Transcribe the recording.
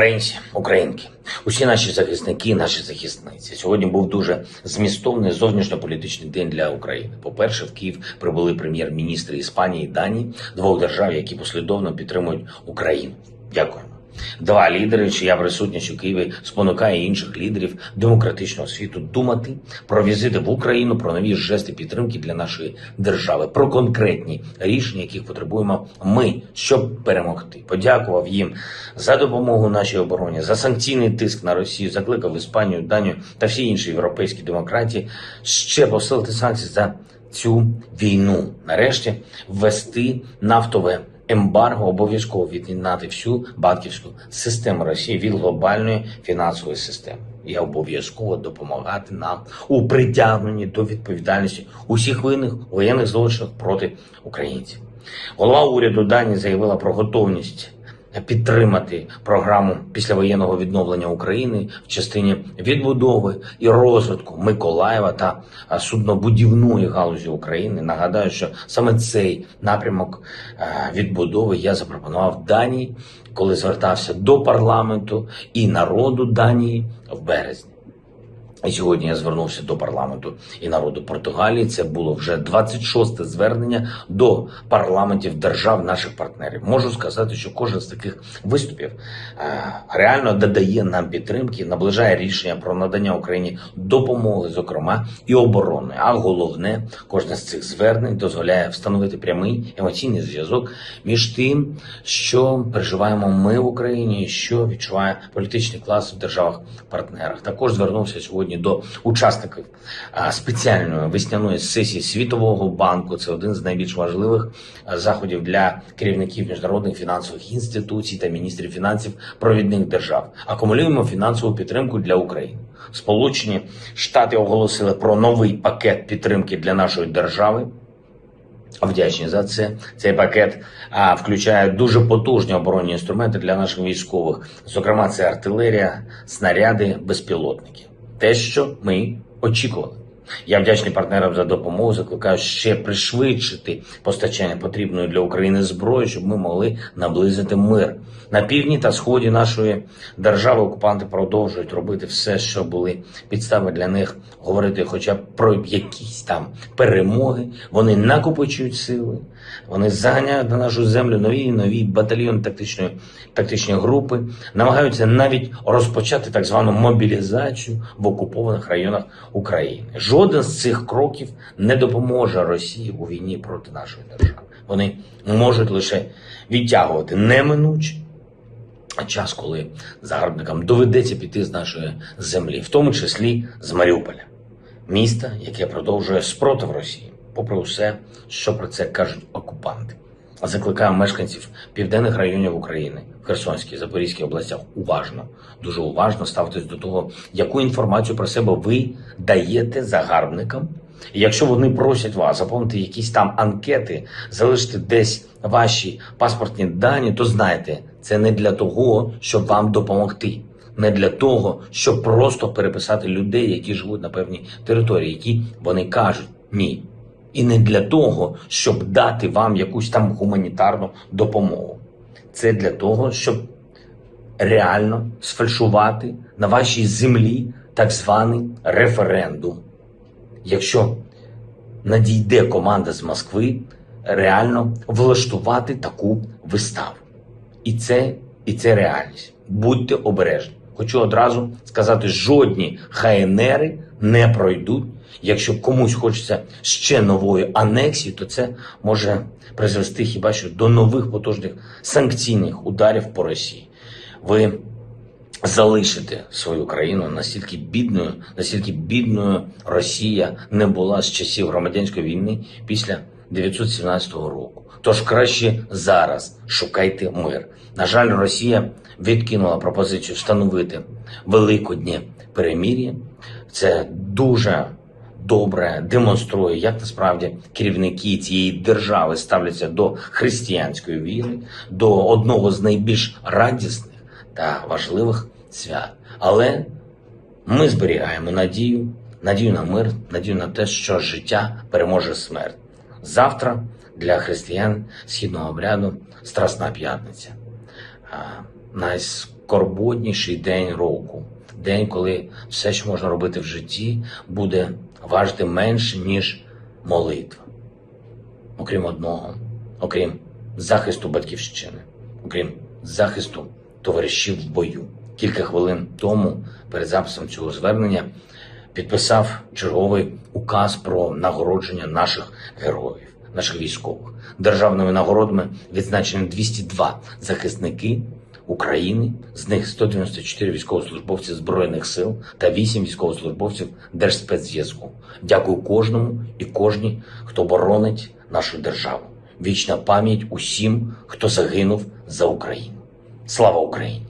Українці, українки, усі наші захисники, наші захисниці. Сьогодні був дуже змістовний зовнішньополітичний день для України. По-перше, в Київ прибули прем'єр-міністри Іспанії і Данії, двох держав, які послідовно підтримують Україну. Дякуємо. Два лідери, чия присутність у Києві спонукає інших лідерів демократичного світу думати про візити в Україну, про нові жести підтримки для нашої держави, про конкретні рішення, яких потребуємо ми, щоб перемогти. Подякував їм за допомогу нашій обороні, за санкційний тиск на Росію, закликав Іспанію, Данію та всі інші європейські демократії ще посилити санкції за цю війну. Нарешті ввести нафтове ембарго обов'язково від'єднати всю банківську систему Росії від глобальної фінансової системи і обов'язково допомагати нам у притягненні до відповідальності усіх винних воєнних злочинів проти українців. Голова уряду Данії заявила про готовність підтримати програму післявоєнного відновлення України в частині відбудови і розвитку Миколаєва та суднобудівної галузі України. Нагадаю, що саме цей напрямок е, відбудови я запропонував Данії, коли звертався до парламенту і народу Данії в березні. І сьогодні я звернувся до парламенту і народу Португалії. Це було вже 26-те звернення до парламентів держав наших партнерів. Можу сказати, що кожен з таких виступів е, реально додає нам підтримки, наближає рішення про надання Україні допомоги, зокрема і оборони. А головне, кожне з цих звернень дозволяє встановити прямий емоційний зв'язок між тим, що переживаємо ми в Україні, і що відчуває політичний клас в державах-партнерах. Також звернувся сьогодні до учасників спеціальної весняної сесії Світового банку. Це один з найбільш важливих заходів для керівників міжнародних фінансових інституцій та міністрів фінансів провідних держав. Акумулюємо фінансову підтримку для України. Сполучені Штати оголосили про новий пакет підтримки для нашої держави. Вдячні за це. Цей пакет а, включає дуже потужні оборонні інструменти для наших військових. Зокрема, це артилерія, снаряди, безпілотники. Те, що ми очікували. Я вдячний партнерам за допомогу. Закликаю ще пришвидшити постачання потрібної для України зброї, щоб ми могли наблизити мир на півдні та сході нашої держави. Окупанти продовжують робити все, що були підстави для них говорити, хоча б про якісь там перемоги. Вони накопичують сили. Вони заганяють на нашу землю нові і нові батальйони тактичної тактичні групи, намагаються навіть розпочати так звану мобілізацію в окупованих районах України. Жоден з цих кроків не допоможе Росії у війні проти нашої держави. Вони можуть лише відтягувати неминуче час, коли загарбникам доведеться піти з нашої землі, в тому числі з Маріуполя, міста, яке продовжує спротив Росії, попри все, що про це кажуть окупанти. А Закликаю мешканців південних районів України, в Херсонській, Запорізькій областях уважно, дуже уважно ставитись до того, яку інформацію про себе ви даєте загарбникам. І якщо вони просять вас заповнити якісь там анкети, залишити десь ваші паспортні дані, то знайте, це не для того, щоб вам допомогти, не для того, щоб просто переписати людей, які живуть на певній території, які вони кажуть ні. І не для того, щоб дати вам якусь там гуманітарну допомогу. Це для того, щоб реально сфальшувати на вашій землі так званий референдум. Якщо надійде команда з Москви, реально влаштувати таку виставу. І це, і це реальність. Будьте обережні. Хочу одразу сказати, жодні ХНРи не пройдуть. Якщо комусь хочеться ще нової анексії, то це може призвести хіба що до нових потужних санкційних ударів по Росії. Ви залишите свою країну настільки бідною, настільки бідною Росія не була з часів громадянської війни після 917 року. Тож краще зараз шукайте мир. На жаль, Росія відкинула пропозицію встановити великоднє перемір'я. Це дуже добре демонструє, як насправді керівники цієї держави ставляться до християнської віри, до одного з найбільш радісних та важливих свят. Але ми зберігаємо надію, надію на мир, надію на те, що життя переможе смерть. Завтра для християн східного обряду Страсна п'ятниця. Найскорботніший день року. День, коли все, що можна робити в житті, буде важити менше, ніж молитва. Окрім одного, окрім захисту батьківщини, окрім захисту товаришів в бою. Кілька хвилин тому, перед записом цього звернення, підписав черговий указ про нагородження наших героїв, наших військових. Державними нагородами відзначені 202 захисники України, з них 194 військовослужбовці Збройних сил та 8 військовослужбовців Держспецзв'язку. Дякую кожному і кожній, хто боронить нашу державу. Вічна пам'ять усім, хто загинув за Україну. Слава Україні!